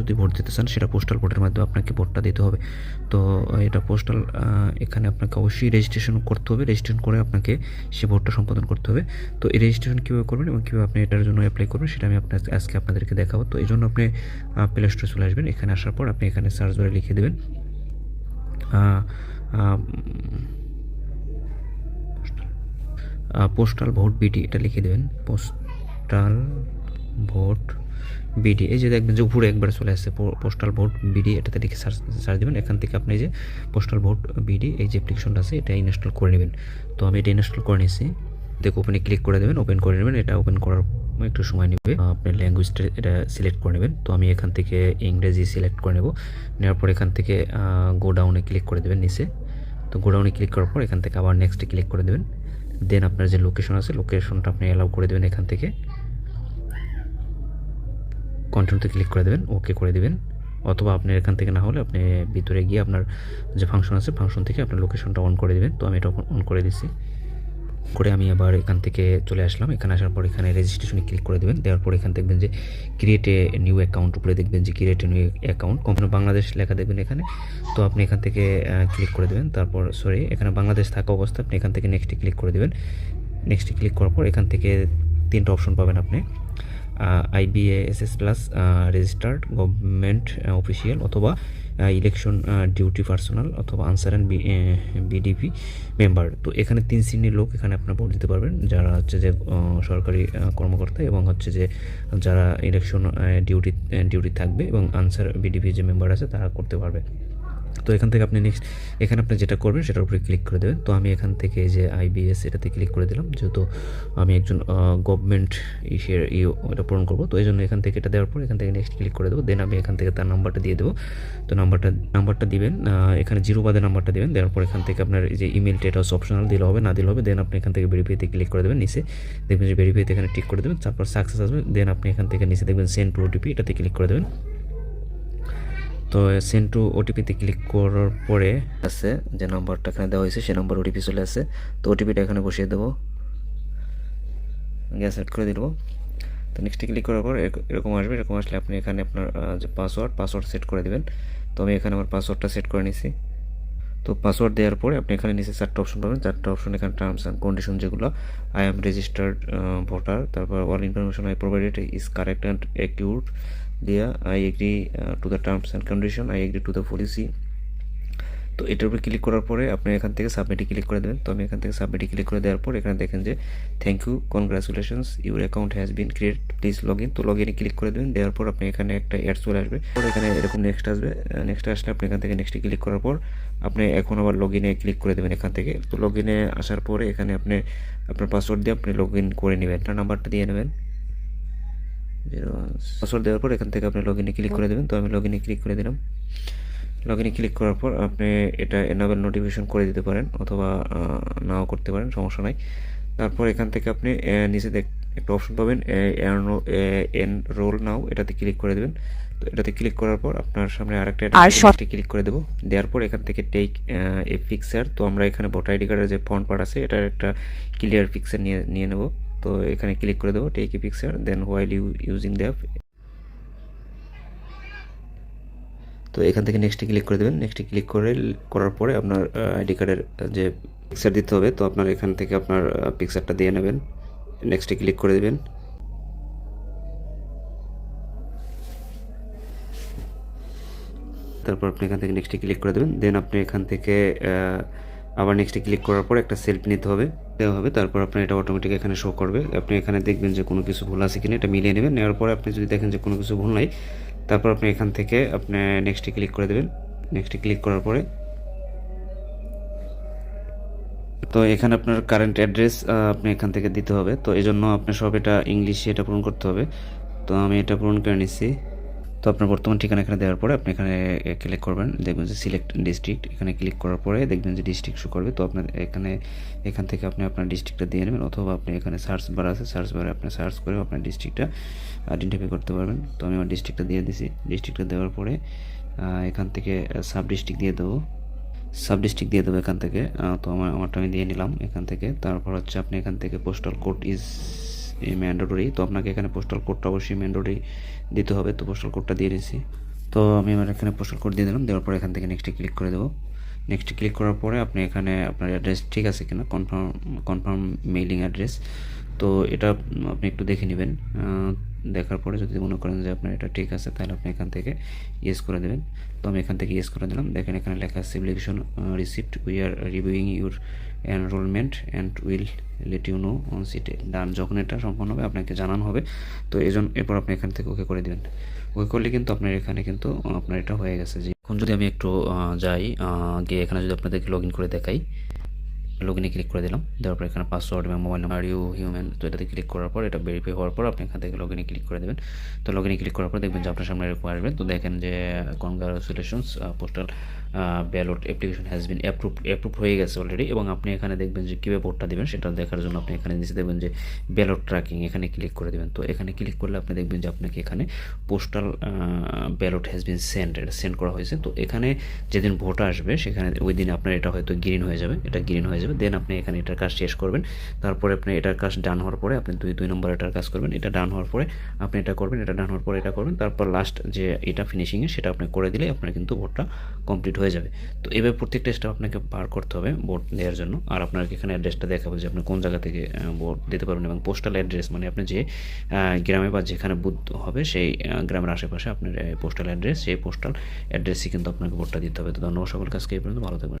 যদি ভোট দিতে চান, সেটা পোস্টাল ভোটের মাধ্যমে আপনাকে ভোটটা দিতে হবে। তো, এটা পোস্টাল এখানে আপনাকে অবশ্যই রেজিস্ট্রেশন করতে হবে। রেজিস্ট্রেশন করে আপনাকে সে ভোটটা সম্পাদন করতে হবে। তো এই রেজিস্ট্রেশন কীভাবে করবেন এবং কীভাবে আপনি এটার জন্য অ্যাপ্লাই করবেন, সেটা আমি আপনার, আজকে আপনাদেরকে দেখাবো। তো এই জন্য আপনি প্লে স্টোরে চলে আসবেন। এখানে আসার পর আপনি এখানে সার্চ বারে লিখে দেবেন পোস্টাল ভোট বিডি এটা লিখে দেবেন। পোস্টাল ভোট বিডি এই যে দেখবেন যে উপরে একবার চলে আসছে পোস্টাল ভোট বিডি এটাতে লিখে সার্চ সার্চ দেবেন। এখান থেকে আপনি যে পোস্টাল ভোট বিডি এই যে অ্যাপ্লিকেশনটা আছে, এটা ইনস্টল করে নেবেন। তো আমি এটা ইনস্টল করে নিয়েছি। দেখো ওপেনে ক্লিক করে দেবেন ওপেন করে নেবেন। এটা ওপেন করার একটু সময় নেবে। আপনার ল্যাঙ্গুয়েজটা এটা সিলেক্ট করে নেবেন। তো আমি এখান থেকে ইংরেজি সিলেক্ট করে নেব। নেওয়ার পর এখান থেকে গোডাউনে ক্লিক করে দেবেন নিচে। তো গোডাউনে ক্লিক করার পর এখান থেকে আবার নেক্সটে ক্লিক করে দেবেন। দেন আপনার যে লোকেশন আছে লোকেশনটা আপনি অ্যালাউ করে দেবেন এখান থেকে। কন্টিনিউতে ক্লিক করে দেবেন ওকে করে দেবেন, অথবা আপনি এখান থেকে না হলে আপনি ভিতরে গিয়ে আপনার যে ফাংশন আছে ফাংশন থেকে আপনার লোকেশনটা অন করে দেবেন। তো আমি এটা অন করে দিচ্ছি করে আমি আবার এখান থেকে চলে আসলাম। এখানে আসার পর এখানে রেজিস্ট্রেশনে ক্লিক করে দেবেন। দেওয়ার পর এখানে দেখবেন যে ক্রিয়েট এ নিউ অ্যাকাউন্ট উপরে দেখবেন যে create a new account company Bangladesh লেখা দেখবেন এখানে। তো আপনি এখান থেকে ক্লিক করে দেবেন। তারপর সরি এখানে বাংলাদেশ থাকা অবস্থা আপনি এখান থেকে নেক্সটে ক্লিক করে দেবেন। নেক্সটে ক্লিক করার পর এখান থেকে তিনটা অপশন পাবেন আপনি। IBAS plus registered government official অথবা ইলেকশন ডিউটি পার্সোনাল অথবা আনসার অ্যান্ড বিডিপি মেম্বার তো এখানে তিন শ্রেণির লোক এখানে আপনার ভোট দিতে পারবেন। যারা হচ্ছে যে সরকারি কর্মকর্তা এবং হচ্ছে যে, যারা ইলেকশন ডিউটি ডিউটি থাকবে এবং আনসার বিডিপি যে মেম্বার আছে, তারা করতে পারবে। তো এখান থেকে আপনি নেক্সট এখানে আপনি যেটা করবেন সেটার উপরে ক্লিক করে দেবেন। তো আমি এখান থেকে যে আইবিএস এটাতে ক্লিক করে দিলাম, যেহেতু আমি একজন গভর্নমেন্ট ইসের ইয়ে এটা পূরণ করব, তো এই জন্য এখান থেকে এটা দেওয়ার পর এখান থেকে নেক্সট ক্লিক করে দেবো। দেন আমি এখান থেকে তার নাম্বারটা দিয়ে দেবো। তো নাম্বারটা নাম্বারটা দিবেন এখানে জিরো বাদে নাম্বারটা দিবেন। দেওয়ার পর এখান থেকে আপনার যে ইমেলটা এটা অপশনাল দিলে হবে, না দিলে হবে দেন আপনি এখান থেকে ভেরিফাইতে ক্লিক করে দেবেন নিচে। দেখবেন যে ভেরিফাইতে এখানে টিক করে দেবেন, তারপর সাকসেস আসবে। দেন আপনি এখান থেকে নিচে দেখবেন সেন্ড টু ওটিপি এটাতে ক্লিক করে দেবেন। তো সেন্ড টু ওটিপিতে ক্লিক করার পরে আছে, যে নাম্বারটা এখানে দেওয়া হয়েছে সেই নাম্বার ওটিপি চলে আসে। তো ওটিপিটা এখানে বসিয়ে দেবো। গ্যাস সেট করে দেবো। তো নেক্সটে ক্লিক করার পর এরকম আসবে, এরকম আসলে আপনি এখানে আপনার যে পাসওয়ার্ড পাসওয়ার্ড সেট করে দেবেন। তো আমি এখানে আমার পাসওয়ার্ডটা সেট করে নিছি। তো পাসওয়ার্ড দেওয়ার পরে আপনি এখানে নিচে চারটা অপশন পাবেন। চারটা অপশন এখানে টার্মস অ্যান্ড কন্ডিশন যেগুলো আই এম রেজিস্টার্ড ভোটার তারপর all information I provided is correct and accurate দিয়া I agree to the terms and condition I agree to the policy তো এটার উপরে ক্লিক করার পরে আপনি এখান থেকে সাবমিটে ক্লিক করে দেবেন। তো আমি এখান থেকে সাবমিটে ক্লিক করে দেওয়ার পর এখানে দেখেন যে thank you congratulations your account has been create please log in তো লগ ইনে ক্লিক করে দেবেন, দেওয়ার পর আপনি এখানে একটা অ্যাড চলে আসবে। এখানে এরকম নেক্সট আসবে। নেক্সট আসলে আপনি এখান থেকে নেক্সটে ক্লিক করার পর আপনি এখন আবার লগ ইনে ক্লিক করে দেবেন এখান থেকে। তো লগ ইনে আসার পরে এখানে আপনি আপনার পাসওয়ার্ড দিয়ে আপনি লগ ইন করে নেবেন। তার নাম্বারটা দিয়ে নেবেন। জিরো পাসওয়ার্ড দেওয়ার পর এখান থেকে আপনি লগ ইনে ক্লিক করে দেবেন। তো আমি লগ ইনে ক্লিক করে দিলাম। লগ ইনে ক্লিক করার পর আপনি এটা এনাবেল নোটিফিকেশন করে দিতে পারেন অথবা নাও করতে পারেন সমস্যা নাই। তারপর এখান থেকে আপনি নিচে দেখ একটা অপশন পাবেন এন রোল নাও এটাতে ক্লিক করে দেবেন। তো এটাতে ক্লিক করার পর আপনার সামনে আরেকটা আর শর্টে ক্লিক করে দেবো। দেওয়ার পর এখান থেকে টেক এ পিকচার তো আমরা এখানে ভোটার আইডি কার্ডের যে ফ্রন্ট পার্ট আছে এটার একটা ক্লিয়ার পিকচার নিয়ে নিয়ে নেব। তো এখানে ক্লিক করে দেবো take a picture then while you using the app তো এখান থেকে নেক্সটে ক্লিক করে দেবেন। নেক্সটে ক্লিক করে, করার পরে আপনার আইডি কার্ডের যে পিকচার দিতে হবে, তো আপনার এখান থেকে আপনার পিকচারটা দিয়ে নেবেন। নেক্সটে ক্লিক করে দেবেন। তারপর আপনি এখান থেকে নেক্সটে ক্লিক করে দেবেন। দেন আপনি এখান থেকে আবার নেক্সটে ক্লিক করার পর একটা সেলফি নিতে হবে, দেওয়া হবে, তারপর আপনার এটা অটোমেটিক এখানে শো করবে। আপনি এখানে দেখবেন যে কোনো কিছু ভুল আছে কিনা, এটা মিলিয়ে নেবেন, নেওয়ার পরে আপনি যদি দেখেন যে কোনো কিছু ভুল নাই, তারপর আপনি এখান থেকে আপনি নেক্সটে ক্লিক করে দেবেন। নেক্সটে ক্লিক করার পরে তো এখানে আপনার কারেন্ট অ্যাড্রেস আপনি এখান থেকে দিতে হবে। তো এই জন্য আপনার সব এটা ইংলিশে এটা পূরণ করতে হবে। তো আমি এটা পূরণ করে নিচ্ছি তো আপনার বর্তমান ঠিকানা এখানে দেওয়ার পরে আপনি এখানে ক্লিক করবেন। দেখবেন যে সিলেক্ট ডিস্ট্রিক্ট এখানে ক্লিক করার পরে দেখবেন যে ডিস্ট্রিক্ট শো করবে। তো আপনার এখানে, এখান থেকে আপনি আপনার ডিস্ট্রিক্টটা দিয়ে নেবেন অথবা আপনি এখানে সার্চ বার আছে সার্চ বারে আপনি সার্চ করে আপনার ডিস্ট্রিক্টটা আইডেন্টিফাই করতে পারবেন। তো আমি আমার ডিস্ট্রিক্টটা দিয়ে দিছি। ডিস্ট্রিক্টটা দেওয়ার পরে এখান থেকে সাব ডিস্ট্রিক্ট দিয়ে দেবো। সাব ডিস্ট্রিক্ট দিয়ে দেবো এখান থেকে। তো আমার, আমারটা আমি দিয়ে নিলাম এখান থেকে। তারপর হচ্ছে আপনি এখান থেকে পোস্টাল কোড ইজ ম্যান্ডেটরি তো আপনাকে এখানে পোস্টাল কোডটা অবশ্যই ম্যান্ডেটরি দিতে হবে। তো পোস্টাল কোডটা দিয়ে দিয়েছি। তো আমি আমার এখানে পোস্টাল কোড দিয়ে দিলাম। দেওয়ার পরে এখান থেকে নেক্সটে ক্লিক করে দেবো। নেক্সট ক্লিক করার পরে আপনি এখানে আপনার অ্যাড্রেস ঠিক আছে কিনা? কনফার্ম কনফার্ম মেইলিং অ্যাড্রেস তো এটা আপনি একটু দেখে নেবেন দেখার পরে যদি মনে করেন যে আপনার এটা ঠিক আছে, তাহলে আপনি এখান থেকে ইয়েস করে দেবেন। তো আমি এখান থেকে ইয়েস করে দিলাম। দেখেন এখানে লেখা আছে receipt we are reviewing your enrollment and will let you know on সিটে ডান যখন এটা সম্পন্ন হবে, আপনাকে জানানো হবে। তো এই জন্য এরপর আপনি এখান থেকে ওকে করে দেবেন। ওকে করলে কিন্তু আপনার এখানে কিন্তু, আপনার এটা হয়ে গেছে। যে এখন যদি আমি একটু যাই গিয়ে এখানে যদি আপনাদেরকে লগ ইন করে দেখাই। লগ ইনে ক্লিক করে দিলাম। দেওয়ার পর এখানে পাসওয়ার্ড এবং মোবাইল নাম্বার ইউ হিউম্যান তো এটাতে ক্লিক করার পর, এটা ভেরিফাই হওয়ার পর আপনি এখান থেকে লগ ইনে ক্লিক করে দেবেন। তো লগ ইনে ক্লিক করার পর দেখবেন যে আপনার সামনে এরকম আসবে। তো দেখেন যে congratulations postal ballot application has been approve approve হয়ে গেছে অলরেডি এবং আপনি এখানে দেখবেন যে কীভাবে ভোটটা দেবেন সেটা দেখার জন্য আপনি এখানে নিচে দেখবেন যে ব্যালট ট্র্যাকিং এখানে ক্লিক করে দেবেন। তো এখানে ক্লিক করলে আপনি দেখবেন যে আপনাকে এখানে postal ballot has been send এটা সেন্ড করা হয়েছে। তো এখানে যেদিন ভোট আসবে, সেখানে ওই দিন আপনার এটা হয়তো গ্রিন হয়ে যাবে, এটা গ্রিন হয়ে যাবে। দেন আপনি এখানে এটার কাজ শেষ করবেন। তারপরে আপনি এটার কাজ ডান হওয়ার পরে আপনি দুই দুই নম্বর এটার কাজ করবেন। এটা ডান হওয়ার পরে আপনি এটা করবেন, এটা ডান হওয়ার পরে এটা করবেন। তারপর লাস্ট যে এটা ফিনিশিংয়ে সেটা আপনি করে দিলে আপনার কিন্তু ভোটটা কমপ্লিট হয়ে যাবে। তো এভাবে প্রত্যেকটা স্টেপ আপনাকে পার করতে হবে ভোট দেওয়ার জন্য। আর আপনাকে এখানে অ্যাড্রেসটা দেখাবো যে আপনি কোন জায়গা থেকে ভোট দিতে পারবেন এবং পোস্টাল অ্যাড্রেস মানে আপনি যে গ্রামে বা যেখানে বুথ হবে সেই গ্রামের আশেপাশে আপনার পোস্টাল অ্যাড্রেস সেই পোস্টাল অ্যাড্রেসই কিন্তু আপনাকে ভোটটা দিতে হবে। তো ধন্যবাদ সকল কাজকে এই পর্যন্ত। ভালো থাকবেন।